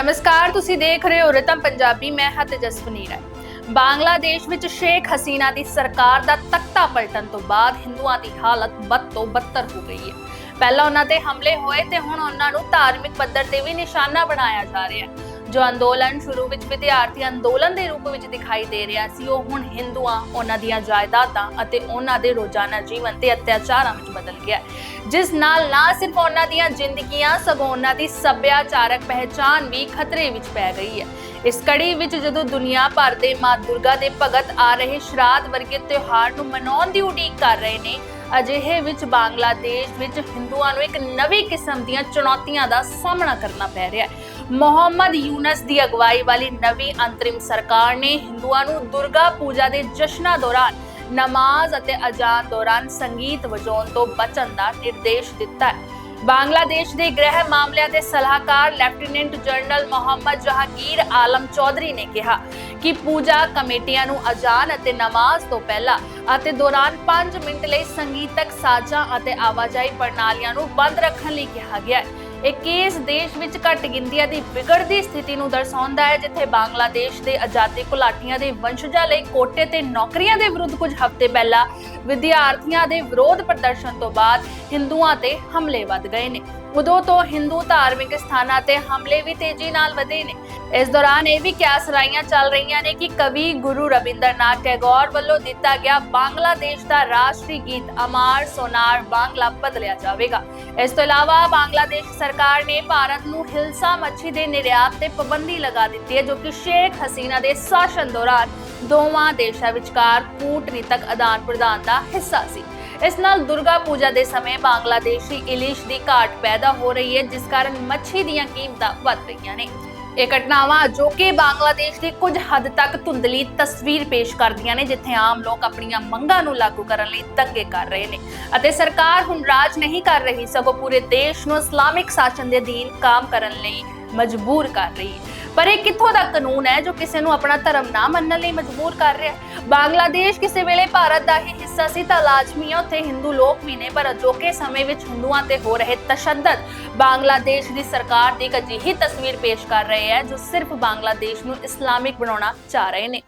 ਨਮਸਕਾਰ, ਤੁਸੀਂ ਦੇਖ ਰਹੇ ਹੋ ਰਤਮ ਪੰਜਾਬੀ, ਮੈਂ ਹਾਂ ਤੇਜਸਵਨੀ ਰਾਏ। ਬੰਗਲਾਦੇਸ਼ ਵਿੱਚ ਸ਼ੇਖ ਹਸੀਨਾ ਦੀ ਸਰਕਾਰ ਦਾ ਤਖਤਾ ਪਲਟਣ ਤੋਂ ਬਾਅਦ ਹਿੰਦੂਆਂ ਦੀ ਹਾਲਤ ਬਦ ਤੋਂ ਬੱਤਰ ਹੋ ਗਈ ਹੈ। ਪਹਿਲਾਂ ਉਹਨਾਂ ਤੇ ਹਮਲੇ ਹੋਏ ਤੇ ਹੁਣ ਉਹਨਾਂ ਨੂੰ ਧਾਰਮਿਕ ਪੱਧਰ ਤੇ ਵੀ ਨਿਸ਼ਾਨਾ ਬਣਾਇਆ ਜਾ ਰਿਹਾ ਹੈ। ਜੋ ਅੰਦੋਲਨ ਸ਼ੁਰੂ ਵਿੱਚ ਵਿਦਿਆਰਥੀ ਅੰਦੋਲਨ ਦੇ ਰੂਪ ਵਿੱਚ ਦਿਖਾਈ ਦੇ ਰਿਹਾ ਸੀ, ਉਹ ਹੁਣ ਹਿੰਦੂਆਂ, ਉਹਨਾਂ ਦੀਆਂ ਜਾਇਦਾਦਾਂ ਅਤੇ ਉਹਨਾਂ ਦੇ ਰੋਜ਼ਾਨਾ ਜੀਵਨ ਤੇ ਅਤਿਆਚਾਰਾਂ ਵਿੱਚ ਬਦਲ ਗਿਆ ਜਿਸ ਨਾਲ ਨਾ ਸਿਰਫ ਉਹਨਾਂ ਦੀਆਂ ਜ਼ਿੰਦਗੀਆਂ, ਸਗੋਂ ਉਹਨਾਂ ਦੀ ਸੱਭਿਆਚਾਰਕ ਪਹਿਚਾਨ ਵੀ ਖਤਰੇ ਵਿੱਚ ਪੈ ਗਈ ਹੈ। ਇਸ ਕੜੀ ਵਿੱਚ ਜਦੋਂ ਦੁਨੀਆ ਭਰ ਦੇ ਮਾਂ ਦੁਰਗਾ ਦੇ ਭਗਤ ਆ ਰਹੇ ਸ਼ਰਾਧ ਵਰਗੇ ਤਿਉਹਾਰ ਨੂੰ ਮਨਾਉਣ ਦੀ ਉਡੀਕ ਕਰ ਰਹੇ ਨੇ ਅਜਿਹੇ ਵਿੱਚ ਬੰਗਲਾਦੇਸ਼ ਵਿੱਚ ਹਿੰਦੂਆਂ ਨੂੰ ਇੱਕ ਨਵੀਂ ਕਿਸਮ ਦੀਆਂ ਚੁਣੌਤੀਆਂ ਦਾ ਸਾਹਮਣਾ ਕਰਨਾ ਪੈ ਰਿਹਾ ਹੈ। ਮੁਹੰਮਦ ਯੂਨਸ ਦੀ ਅਗਵਾਈ ਵਾਲੀ ਨਵੀਂ ਅੰਤਰਿਮ ਸਰਕਾਰ ਨੇ ਹਿੰਦੂਆਂ ਨੂੰ ਦੁਰਗਾ ਪੂਜਾ ਦੇ ਜਸ਼ਨਾਂ ਦੌਰਾਨ ਨਮਾਜ਼ ਅਤੇ ਅਜ਼ਾਨ ਦੌਰਾਨ ਸੰਗੀਤ ਵਜਾਉਣ ਤੋਂ ਬਚਣ ਦਾ ਨਿਰਦੇਸ਼ ਦਿੱਤਾ ਹੈ। ਬੰਗਲਾਦੇਸ਼ ਦੇ ਗ੍ਰਹਿ ਮਾਮਲਿਆਂ ਦੇ ਸਲਾਹਕਾਰ ਲੈਫਟੀਨੈਂਟ ਜਨਰਲ ਮੁਹੰਮਦ ਜਹਾਂਗੀਰ ਆਲਮ ਚੌਧਰੀ ਨੇ ਕਿਹਾ ਕਿ ਪੂਜਾ ਕਮੇਟੀਆਂ ਨੂੰ ਅਜ਼ਾਨ ਅਤੇ ਨਮਾਜ਼ ਤੋਂ ਪਹਿਲਾਂ ਅਤੇ ਦੌਰਾਨ 5 ਮਿੰਟ ਲਈ ਸੰਗੀਤਕ ਸਾਜ਼ਾਂ ਅਤੇ ਆਵਾਜਾਈ ਪ੍ਰਣਾਲੀਆਂ ਨੂੰ ਬੰਦ ਰੱਖਣ ਲਈ ਕਿਹਾ ਗਿਆ ਹੈ। ਇਹ ਕੇਸ ਦੇਸ਼ ਵਿੱਚ ਘੱਟ ਗਿਣਤੀਆਂ ਦੀ ਵਿਗੜਦੀ ਸਥਿਤੀ ਨੂੰ ਦਰਸਾਉਂਦਾ ਹੈ, ਜਿੱਥੇ ਬੰਗਲਾਦੇਸ਼ ਦੇ ਆਜ਼ਾਦੀ ਘੁਲਾਟੀਆਂ ਦੇ ਵੰਸ਼ਜਾਂ ਲਈ ਕੋਟੇ ਤੇ ਨੌਕਰੀਆਂ ਦੇ ਵਿਰੁੱਧ ਕੁਝ ਹਫ਼ਤੇ ਪਹਿਲਾਂ ਵਿਦਿਆਰਥੀਆਂ ਦੇ ਵਿਰੋਧ ਪ੍ਰਦਰਸ਼ਨ ਤੋਂ ਬਾਅਦ ਹਿੰਦੂਆਂ ਤੇ ਹਮਲੇ ਵੱਧ ਗਏ ਨੇ। ਉਦੋਂ ਤੋਂ ਹਿੰਦੂ ਧਾਰਮਿਕ ਸਥਾਨਾਂ ਤੇ ਹਮਲੇ ਵੀ ਤੇਜ਼ੀ ਨਾਲ ਵਧੇ ਨੇ। ਇਸ ਦੌਰਾਨ ਇਹ ਵੀ ਕਿਆਸ ਰਾਈਆਂ ਚੱਲ ਰਹੀਆਂ ਨੇ ਕਿ ਕਵੀ ਗੁਰੂ ਰਵਿੰਦਰਨਾਥ ਟੈਗੋਰ ਵੱਲੋਂ ਦਿੱਤਾ ਗਿਆ ਬੰਗਲਾਦੇਸ਼ ਦਾ ਰਾਸ਼ਟਰੀ ਗੀਤ ਅਮਾਰ ਸੋਨਾਰ ਬਾਂਗਲਾ ਬਦਲਿਆ ਜਾਵੇਗਾ। ਇਸ ਤੋਂ ਇਲਾਵਾ ਬੰਗਲਾਦੇਸ਼ ਸਰਕਾਰ ਨੇ ਭਾਰਤ ਨੂੰ ਹਿਲਸਾ ਮੱਛੀ ਦੇ ਨਿਰਯਾਤ ਤੇ ਪਾਬੰਦੀ ਲਗਾ ਦਿੱਤੀ ਹੈ, ਜੋ ਕਿ ਸ਼ੇਖ ਹਸੀਨਾ ਦੇ ਸ਼ਾਸਨ ਦੌਰਾਨ ਦੋਵਾਂ ਦੇਸ਼ਾਂ ਵਿਚਕਾਰ ਕੂਟਨੀਤਕ ਆਦਾਨ ਪ੍ਰਦਾਨ ਦਾ ਹਿੱਸਾ ਸੀ। ਇਸ ਨਾਲ ਦੁਰਗਾ ਪੂਜਾ ਦੇ ਸਮੇਂ ਬੰਗਲਾਦੇਸ਼ੀ ਇਲਿਸ਼ ਦੀ ਘਾਟ ਪੈਦਾ ਹੋ ਰਹੀ ਹੈ, ਜਿਸ ਕਾਰਨ ਮੱਛੀ ਦੀਆਂ ਕੀਮਤਾਂ ਵੱਧ ਰਹੀਆਂ ਨੇ। ਇਹ ਘਟਨਾਵਾਂ ਜੋ ਕਿ ਬੰਗਲਾਦੇਸ਼ ਦੀ ਕੁਝ ਹੱਦ ਤੱਕ ਧੁੰਦਲੀ ਤਸਵੀਰ ਪੇਸ਼ ਕਰਦੀਆਂ ਨੇ, ਜਿੱਥੇ ਆਮ ਲੋਕ ਆਪਣੀਆਂ ਮੰਗਾਂ ਨੂੰ ਲਾਗੂ ਕਰਨ ਲਈ ਤੰਗੇ ਕਰ ਰਹੇ ਨੇ। ਅਤੇ ਸਰਕਾਰ ਹੁਣ ਰਾਜ ਨਹੀਂ ਕਰ ਰਹੀ, ਸਗੋਂ ਪੂਰੇ ਦੇਸ਼ ਨੂੰ ਇਸਲਾਮਿਕ ਸ਼ਾਸਨ ਦੇ ਅਧੀਨ ਕੰਮ ਕਰਨ ਲਈ ਮਜਬੂਰ ਕਰ ਰਹੀ। ਹੈ ਪਰ ਇਹ ਕਿੱਥੋਂ ਦਾ ਕਾਨੂੰਨ ਹੈ ਜੋ ਕਿਸੇ ਨੂੰ ਆਪਣਾ ਧਰਮ ਨਾ ਮੰਨਣ ਲਈ ਮਜਬੂਰ ਕਰ ਰਿਹਾ ਹੈ? ਬੰਗਲਾਦੇਸ਼ ਕਿਸੇ ਵੇਲੇ ਭਾਰਤ ਦਾ ਹੀ ਹਿੱਸਾ ਸੀ ਤਾਂ ਲਾਜ਼ਮੀ ਹੈ ਉੱਥੇ ਹਿੰਦੂ ਲੋਕ ਵੀ ਨੇ, ਪਰ ਅਜੋਕੇ ਸਮੇਂ ਵਿੱਚ ਹਿੰਦੂਆਂ ਤੇ ਹੋ ਰਹੇ ਤਸ਼ੱਦਦ ਬੰਗਲਾਦੇਸ਼ ਦੀ ਸਰਕਾਰ ਦੀ ਇੱਕ ਅਜਿਹੀ ਤਸਵੀਰ ਪੇਸ਼ ਕਰ ਰਹੇ ਹੈ ਜੋ ਸਿਰਫ ਬੰਗਲਾਦੇਸ਼ ਨੂੰ ਇਸਲਾਮਿਕ ਬਣਾਉਣਾ ਚਾਹ ਰਹੇ ਨੇ।